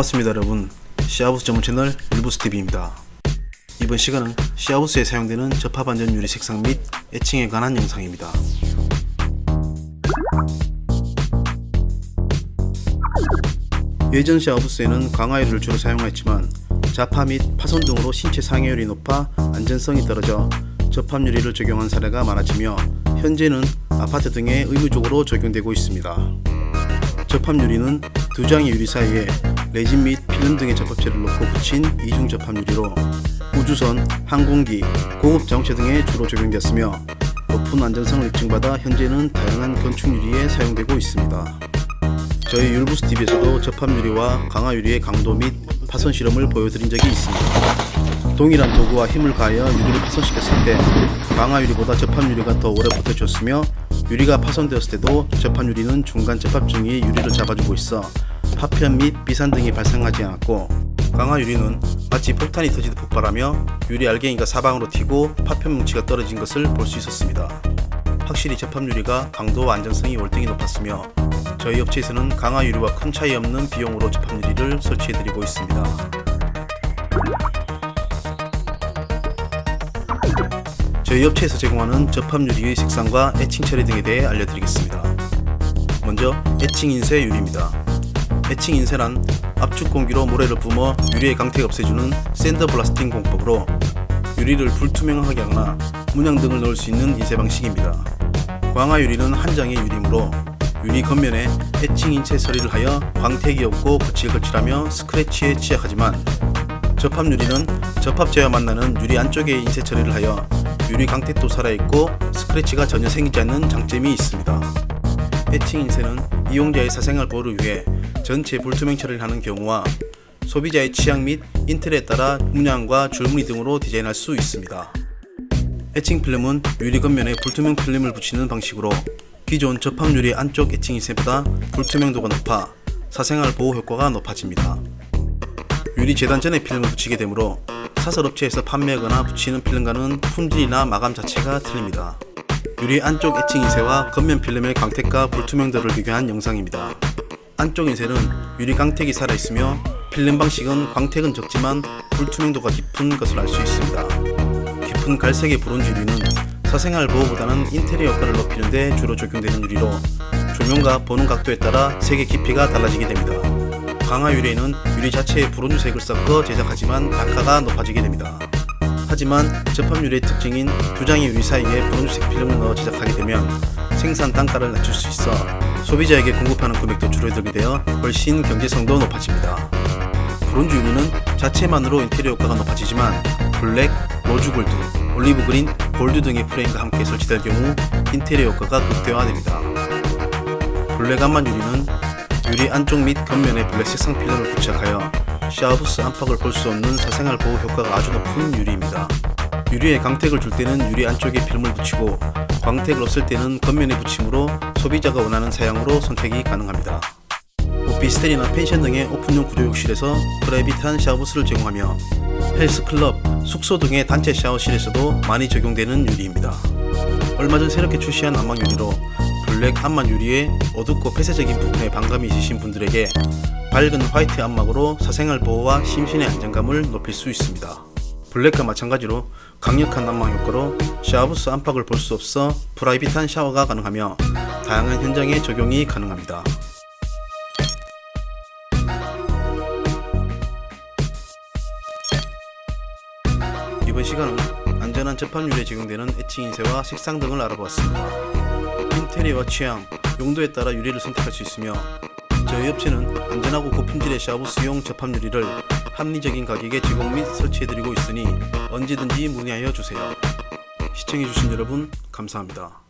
반갑습니다 여러분. 시아부스 전문 채널 일부스TV입니다. 이번 시간은 시아부스에 사용되는 접합 안전 유리 색상 및 애칭에 관한 영상입니다. 예전 시아부스에는 강화유리를 주로 사용했지만 자파 및 파손 등으로 신체 상해율이 높아 안전성이 떨어져 접합유리를 적용한 사례가 많아지며 현재는 아파트 등에 의무적으로 적용되고 있습니다. 접합유리는 두 장의 유리 사이에 레진 및 필름 등의 접합체를 넣고 붙인 이중 접합유리로 우주선, 항공기, 고급 자동차 등에 주로 적용되었으며 높은 안전성을 입증받아 현재는 다양한 건축 유리에 사용되고 있습니다. 저희 율부스 TV에서도 접합유리와 강화유리의 강도 및 파손 실험을 보여드린 적이 있습니다. 동일한 도구와 힘을 가하여 유리를 파손시켰을 때 강화유리보다 접합유리가 더 오래 버텨줬으며 유리가 파손되었을 때도 접합유리는 중간 접합증이 유리를 잡아주고 있어 파편 및 비산 등이 발생하지 않았고 강화 유리는 마치 폭탄이 터지듯 폭발하며 유리 알갱이가 사방으로 튀고 파편 뭉치가 떨어진 것을 볼 수 있었습니다. 확실히 접합 유리가 강도와 안전성이 월등히 높았으며 저희 업체에서는 강화 유리와 큰 차이 없는 비용으로 접합 유리를 설치해드리고 있습니다. 저희 업체에서 제공하는 접합 유리의 색상과 애칭 처리 등에 대해 알려드리겠습니다. 먼저 애칭 인쇄 유리입니다. 애칭 인쇄란 압축 공기로 모래를 뿜어 유리의 강태를 없애주는 샌더 블라스팅 공법으로 유리를 불투명하게 하거나 문양 등을 넣을 수 있는 인쇄 방식입니다. 광화 유리는 한 장의 유리므로 유리 겉면에 애칭 인쇄 처리를 하여 광택이 없고 붓을 거칠하며 스크래치에 취약하지만 접합 유리는 접합제와 만나는 유리 안쪽에 인쇄 처리를 하여 유리 강택도 살아있고 스크래치가 전혀 생기지 않는 장점이 있습니다. 애칭 인쇄는 이용자의 사생활 보호를 위해 전체 불투명 처리를 하는 경우와 소비자의 취향 및 인텔에 따라 문양과 줄무늬 등으로 디자인할 수 있습니다. 애칭 필름은 유리 겉면에 불투명 필름을 붙이는 방식으로 기존 접합 유리 안쪽 애칭 인쇄보다 불투명도가 높아 사생활 보호 효과가 높아집니다. 유리 재단 전에 필름을 붙이게 되므로 사설 업체에서 판매하거나 붙이는 필름과는 품질이나 마감 자체가 틀립니다. 유리 안쪽 애칭 인쇄와 겉면 필름의 광택과 불투명도를 비교한 영상입니다. 안쪽 인쇄는 유리 광택이 살아있으며 필름 방식은 광택은 적지만 불투명도가 깊은 것을 알 수 있습니다. 깊은 갈색의 브론즈 유리는 사생활 보호보다는 인테리어 효과를 높이는 데 주로 적용되는 유리로 조명과 보는 각도에 따라 색의 깊이가 달라지게 됩니다. 강화 유리에는 유리 자체에 브론즈색을 섞어 제작하지만 단가가 높아지게 됩니다. 하지만 접합 유리의 특징인 두 장의 유리 사이에 브론즈색 필름을 넣어 제작하게 되면 생산 단가를 낮출 수 있어 소비자에게 공급하는 금액도 줄어들게 되어 훨씬 경제성도 높아집니다. 브론즈 유리는 자체만으로 인테리어 효과가 높아지지만 블랙, 로즈 골드, 올리브 그린, 골드 등의 프레임과 함께 설치될 경우 인테리어 효과가 극대화됩니다. 블랙 암만 유리는 유리 안쪽 및 겉면에 블랙 색상 필름을 부착하여 샤브스 안팎을 볼 수 없는 사생활 보호 효과가 아주 높은 유리입니다. 유리에 광택을 줄 때는 유리 안쪽에 필름을 붙이고 광택을 없을 때는 겉면에 붙임으로 소비자가 원하는 사양으로 선택이 가능합니다. 오피스텔이나 펜션 등의 오픈용 구조욕실에서 프라이빗한 샤워부스를 제공하며 헬스클럽, 숙소 등의 단체 샤워실에서도 많이 적용되는 유리입니다. 얼마 전 새롭게 출시한 안막 유리로 블랙 안막 유리에 어둡고 폐쇄적인 부분에 반감이 있으신 분들에게 밝은 화이트 안막으로 사생활 보호와 심신의 안정감을 높일 수 있습니다. 블랙과 마찬가지로 강력한 안막 효과로 샤워부스 안팎을 볼 수 없어 프라이빗한 샤워가 가능하며 다양한 현장에 적용이 가능합니다. 이번 시간은 안전한 접합률에 적용되는 애칭 인쇄와 색상 등을 알아보았습니다. 인테리어와 취향, 용도에 따라 유리를 선택할 수 있으며 저희 업체는 안전하고 고품질의 샤브스용 접합 유리를 합리적인 가격에 제공 및 설치해드리고 있으니 언제든지 문의하여 주세요. 시청해주신 여러분 감사합니다.